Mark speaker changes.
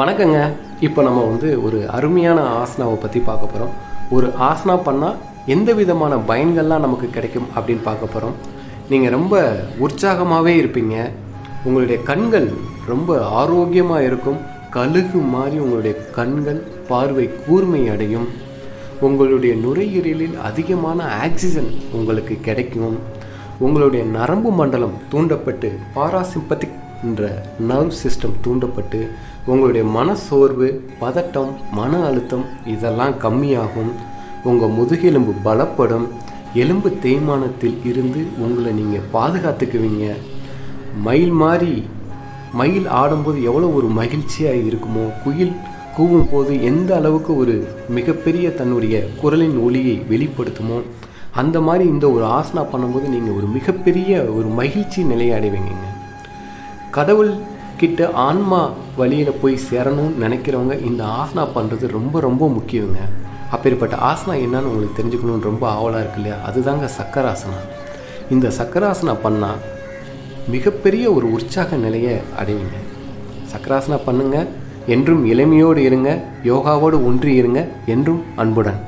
Speaker 1: வணக்கங்க. இப்போ நம்ம வந்து ஒரு அருமையான ஆசனாவை பற்றி பார்க்க போகிறோம் ஒரு ஆசனா பண்ணால் எந்த விதமான பயன்கள்லாம் நமக்கு கிடைக்கும் அப்படின்னு பார்க்க போகிறோம் நீங்கள் ரொம்ப உற்சாகமாகவே இருப்பீங்க. உங்களுடைய கண்கள் ரொம்ப ஆரோக்கியமாக இருக்கும். கழுகு மாதிரி உங்களுடைய கண்கள் பார்வை கூர்மை அடையும். உங்களுடைய நுரையீரலில் அதிகமான ஆக்சிஜன் உங்களுக்கு கிடைக்கும். உங்களுடைய நரம்பு மண்டலம் தூண்டப்பட்டு பாராசிம்பத்திக் என்ற நர்வ் சிஸ்டம் தூண்டப்பட்டு உங்களுடைய மனசோர்வு பதட்டம் மன அழுத்தம் இதெல்லாம் கம்மியாகும். உங்கள் முதுகெலும்பு பலப்படும். எலும்பு தேய்மானத்தில் இருந்து உங்களை நீங்கள் பாதுகாத்துக்குவீங்க. மயில் மாதிரி மயில் ஆடும்போது எவ்வளோ ஒரு மகிழ்ச்சியாக இருக்குமோ குயில் கூவும் போது எந்த அளவுக்கு ஒரு மிகப்பெரிய தன்னுடைய குரலின் ஒளியை வெளிப்படுத்துமோ அந்த மாதிரி இந்த ஒரு ஆசனா பண்ணும்போது நீங்கள் ஒரு மிகப்பெரிய ஒரு மகிழ்ச்சி நிலையை அடைவீங்க கடவுள் கிட்ட ஆன்மா வழியில் போய் சேரணும்னு நினைக்கிறவங்க இந்த ஆசனா பண்ணுறது ரொம்ப ரொம்ப முக்கியங்க. அப்பேற்பட்ட ஆசனா என்னன்னு உங்களுக்கு தெரிஞ்சுக்கணும்னு ரொம்ப ஆவலாக இருக்கு இல்லையா? அதுதாங்க சக்கராசனா இந்த சக்கராசனா பண்ணால் மிகப்பெரிய ஒரு உற்சாக நிலையை அடைவீங்க. சக்கராசனா பண்ணுங்க என்றும் இளமையோடு இருங்க யோகாவோடு ஒன்றி இருங்க என்றும் அன்புடன்.